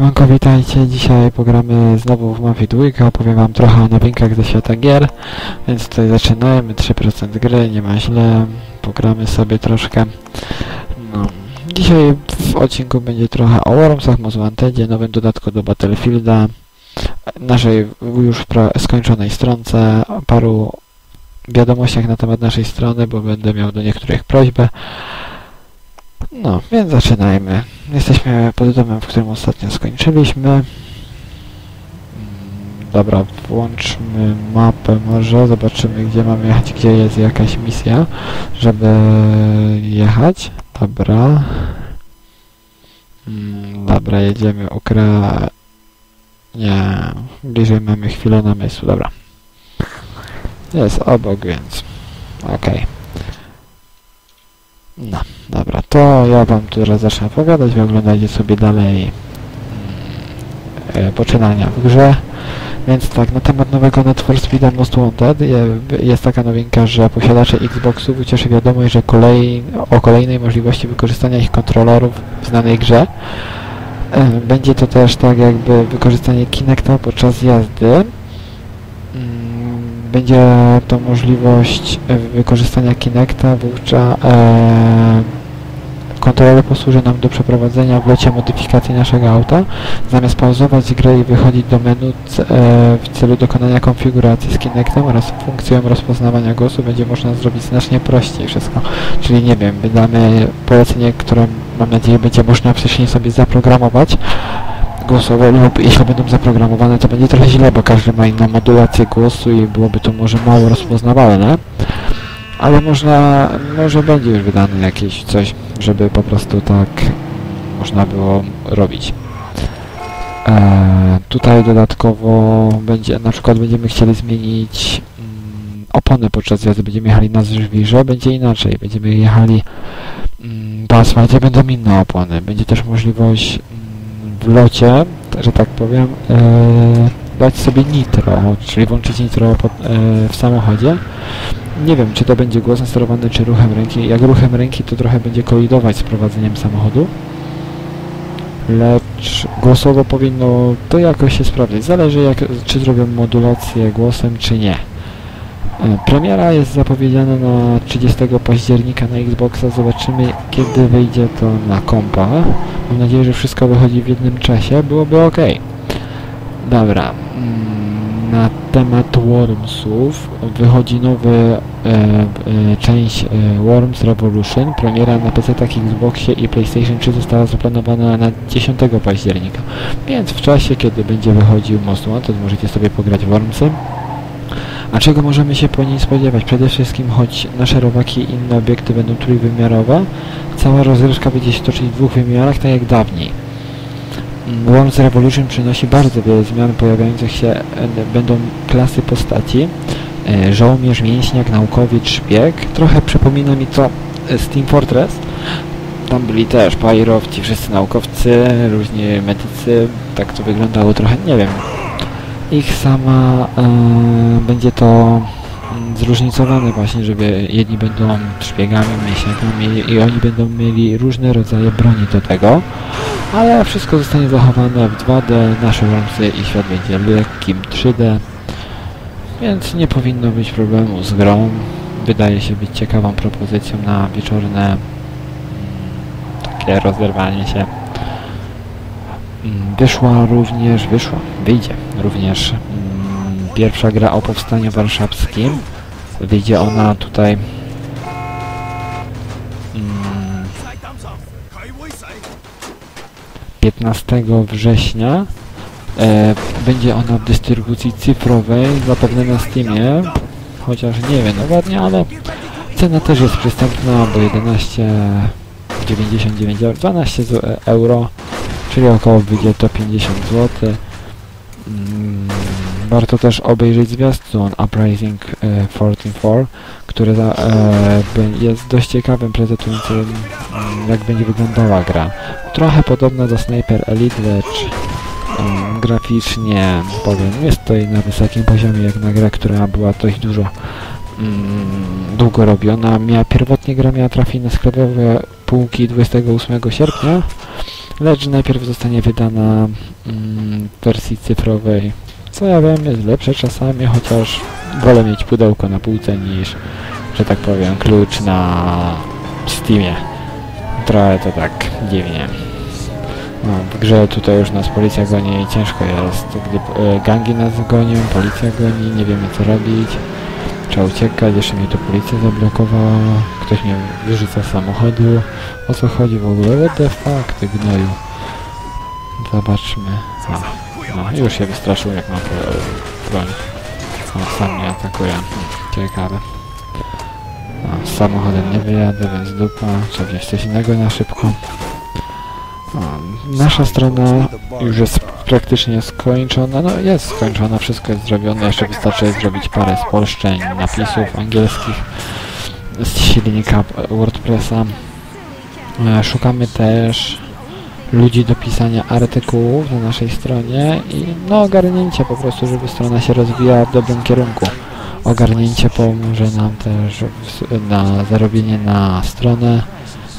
Siemanko, witajcie. Dzisiaj pogramy znowu w Mafia 2. Opowiem wam trochę o nowinkach ze świata gier. Więc tutaj zaczynajmy. 3% gry, nie ma źle. Pogramy sobie troszkę. No. Dzisiaj w odcinku będzie trochę o Wormsach, Most Wantedzie, nowym dodatku do Battlefielda, naszej już skończonej stronce, paru wiadomościach na temat naszej strony, bo będę miał do niektórych prośbę. No, więc zaczynajmy. Jesteśmy pod domem, w którym ostatnio skończyliśmy. Mm, Dobra, włączmy mapę może, zobaczymy gdzie mamy jechać, gdzie jest jakaś misja, żeby jechać. Dobra. Mm, Dobra, jedziemy ukra... Nie, bliżej mamy chwilę namysłu, dobra. Jest obok, więc okej. No, dobra, to ja wam teraz zacznę opowiadać, wy oglądajcie sobie dalej mm, e, poczynania w grze. Więc tak, na temat nowego Need for Speed Most Wanted je, jest taka nowinka, że posiadacze Xboxów ucieszy wiadomość, że kolej, o kolejnej możliwości wykorzystania ich kontrolerów w znanej grze. E, Będzie to też tak jakby wykorzystanie Kinecta podczas jazdy. Mm, Będzie to możliwość e, wykorzystania Kinecta, wówczas kontroler posłuży nam do przeprowadzenia w locie modyfikacji naszego auta. Zamiast pauzować grę i wychodzić do menu e, w celu dokonania konfiguracji z Kinectem oraz funkcją rozpoznawania głosu będzie można zrobić znacznie prościej wszystko. Czyli nie wiem, wydamy polecenie, które mam nadzieję będzie można wcześniej sobie zaprogramować głosowe lub jeśli będą zaprogramowane to będzie trochę źle, bo każdy ma inną modulację głosu i byłoby to może mało rozpoznawalne. Ale można, może będzie już wydane jakieś coś, żeby po prostu tak można było robić. E, tutaj dodatkowo będzie, na przykład będziemy chcieli zmienić mm, opony podczas jazdy, będziemy jechali na żwirze, będzie inaczej, będziemy jechali mm, po asfalcie, będą inne opony, będzie też możliwość mm, w locie, że tak powiem, e, dać sobie nitro, czyli włączyć nitro pod, e, w samochodzie. Nie wiem, czy to będzie głosem sterowany, czy ruchem ręki. Jak ruchem ręki, to trochę będzie kolidować z prowadzeniem samochodu. Lecz głosowo powinno to jakoś się sprawdzić. Zależy, jak, czy zrobią modulację głosem, czy nie. E, Premiera jest zapowiedziana na 30 października na Xboxa. Zobaczymy, kiedy wyjdzie to na kompa. Mam nadzieję, że wszystko wychodzi w jednym czasie. Byłoby ok. Dobra. Na temat Wormsów wychodzi nowy e, e, część e, Worms Revolution. Premiera na PC, Xboxie i PlayStation 3 została zaplanowana na 10 października. Więc w czasie, kiedy będzie wychodził Most Wanted, możecie sobie pograć Wormsy. A czego możemy się po niej spodziewać? Przede wszystkim, choć nasze robaki i inne obiekty będą trójwymiarowe, cała rozrywka będzie się toczyć w dwóch wymiarach, tak jak dawniej. Worms Revolution przynosi bardzo wiele zmian pojawiających się, e, będą klasy postaci, e, żołnierz, mięśniak, naukowiec, szpieg. Trochę przypomina mi to e, z Team Fortress. Tam byli też pajrowci, wszyscy naukowcy, różni medycy, tak to wyglądało trochę, nie wiem. Ich sama e, będzie to mm, zróżnicowane właśnie, żeby jedni będą szpiegami, mięśniakami i oni będą mieli różne rodzaje broni do tego, ale wszystko zostanie zachowane w 2D, nasze Wormsy i świat będzie lekkim 3D, więc nie powinno być problemu z grą. Wydaje się być ciekawą propozycją na wieczorne mm, takie rozerwanie się. Mm, Wyszła również, wyszła, wyjdzie również mm, pierwsza gra o powstaniu warszawskim. Wyjdzie ona tutaj 15 września. E, będzie ona w dystrybucji cyfrowej, zapewne na Steamie, chociaż nie wiem dokładnie, ale cena też jest przystępna, bo 11,99 euro, 12 z- e, euro, czyli około wyjdzie to 50 zł. Warto też obejrzeć zwiastun Uprising e, 14.4, który za, e, jest dość ciekawym, prezentującym mm, jak będzie wyglądała gra. Trochę podobna do Sniper Elite, lecz em, graficznie powiem, jest to na wysokim poziomie jak na grę, która była dość dużo mm, długo robiona. Miała, pierwotnie gra miała trafić na sklepowe półki 28 sierpnia, lecz najpierw zostanie wydana mm, w wersji cyfrowej. Co ja wiem, jest lepsze czasami, chociaż wolę mieć pudełko na półce niż, że tak powiem, klucz na Steamie. Trochę to tak dziwnie. No, w grze tutaj już nas policja goni i ciężko jest, gdy e, gangi nas gonią, policja goni, nie wiemy co robić. Trzeba uciekać, jeszcze mnie tu policja zablokowała, ktoś mnie wyrzuca z samochodu. O co chodzi w ogóle? What the fuck, ty gnoju. Zobaczmy. No, no już się wystraszył jak mam broń. O, sam mnie atakuje. Ciekawe. Z samochodem nie wyjadę, więc dupa. Trzeba wziąć coś innego na szybko. Nasza strona już jest praktycznie skończona. No jest skończona, wszystko jest zrobione. Jeszcze wystarczy zrobić parę spolszczeń napisów angielskich z silnika WordPressa. E, Szukamy też ludzi do pisania artykułów na naszej stronie i no ogarnięcie po prostu, żeby strona się rozwijała w dobrym kierunku. Ogarnięcie pomoże nam też na zarobienie na stronę,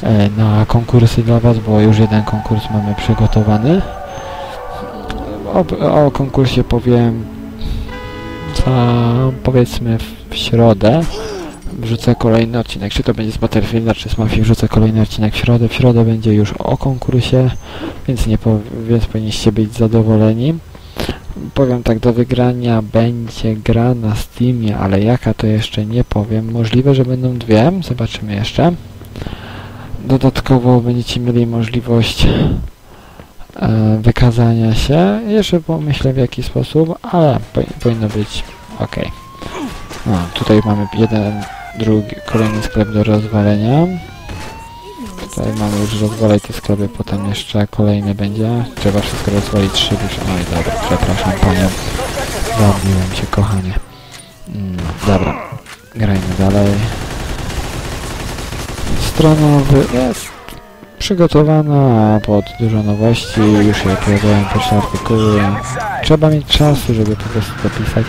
e, na konkursy dla Was, bo już jeden konkurs mamy przygotowany. O, o konkursie powiem za powiedzmy w środę. Wrzucę kolejny odcinek, czy to będzie z Battlefielda, czy z Mafii, wrzucę kolejny odcinek w środę. W środę będzie już o konkursie, więc nie pow- więc powinniście być zadowoleni. Powiem tak, do wygrania będzie gra na Steamie, ale jaka to jeszcze nie powiem. Możliwe, że będą dwie, zobaczymy jeszcze. Dodatkowo będziecie mieli możliwość e, wykazania się. Jeszcze pomyślę w jaki sposób, ale powi- powinno być ok. No, tutaj mamy jeden, drugi, kolejny sklep do rozwalenia. Tutaj mamy już rozwalać te sklepy, potem jeszcze kolejny będzie. Trzeba wszystko rozwalić trzy dusze. Oj, dobra, przepraszam panią. Zabiłem cię, kochanie. No, dobra, grajmy dalej. Strona jest przygotowana pod dużo nowości, już się pojawiają pierwsze artykuły. Trzeba mieć czasu, żeby po prostu to pisać.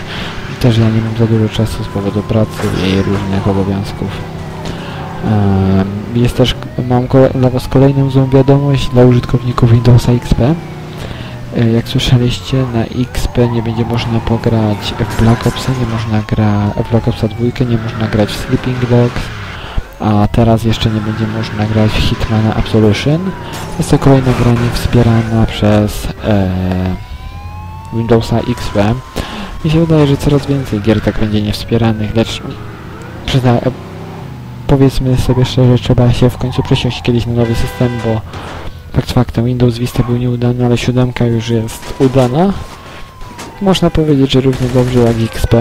Też ja nie mam za dużo czasu z powodu pracy i różnych obowiązków. Em, Jest też, mam dla Was kolejną złą wiadomość dla użytkowników Windowsa XP. E, Jak słyszeliście, na XP nie będzie można pograć w Black Opsa, nie można gra w Black Opsa 2, nie można grać w Sleeping Dogs, a teraz jeszcze nie będzie można grać w Hitmana Absolution. Jest to kolejna gra nie wspierana przez e, Windowsa XP. Mi się wydaje, że coraz więcej gier tak będzie niewspieranych, lecz przyzna, e, powiedzmy sobie szczerze, trzeba się w końcu przesiąść kiedyś na nowy system, bo fakt faktem Windows Vista był nieudany, ale siódemka już jest udana. Można powiedzieć, że równie dobrze jak XP.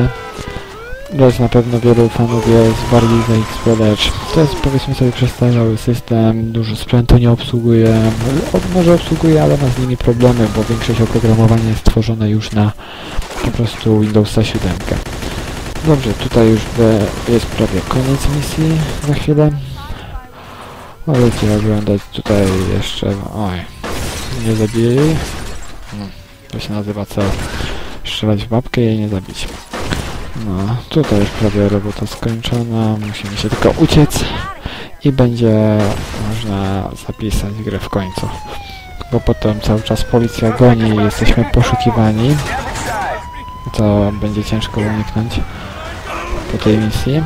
Lecz na pewno wielu fanów jest bardziej za XP, lecz to jest powiedzmy sobie przestarzały system, dużo sprzętu nie obsługuje, może obsługuje, ale ma z nimi problemy, bo większość oprogramowania jest tworzone już na po prostu Windowsa 7. Dobrze, tutaj już jest prawie koniec misji za chwilę. Możecie oglądać tutaj jeszcze... Oj, nie zabili. No, to się nazywa co? Strzelać w babkę i jej nie zabić. No, tutaj już prawie robota skończona, musimy się tylko uciec i będzie można zapisać grę w końcu. Bo potem cały czas policja goni i jesteśmy poszukiwani. To będzie ciężko uniknąć po tej misji.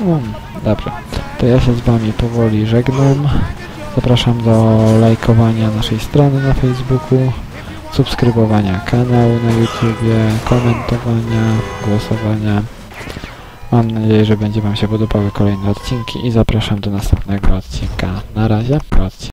Um, dobra, to ja się z wami powoli żegnam. Zapraszam do lajkowania naszej strony na Facebooku, subskrybowania kanału na YouTubie, komentowania, głosowania. Mam nadzieję, że będzie wam się podobały kolejne odcinki i zapraszam do następnego odcinka. Na razie. Odcinek.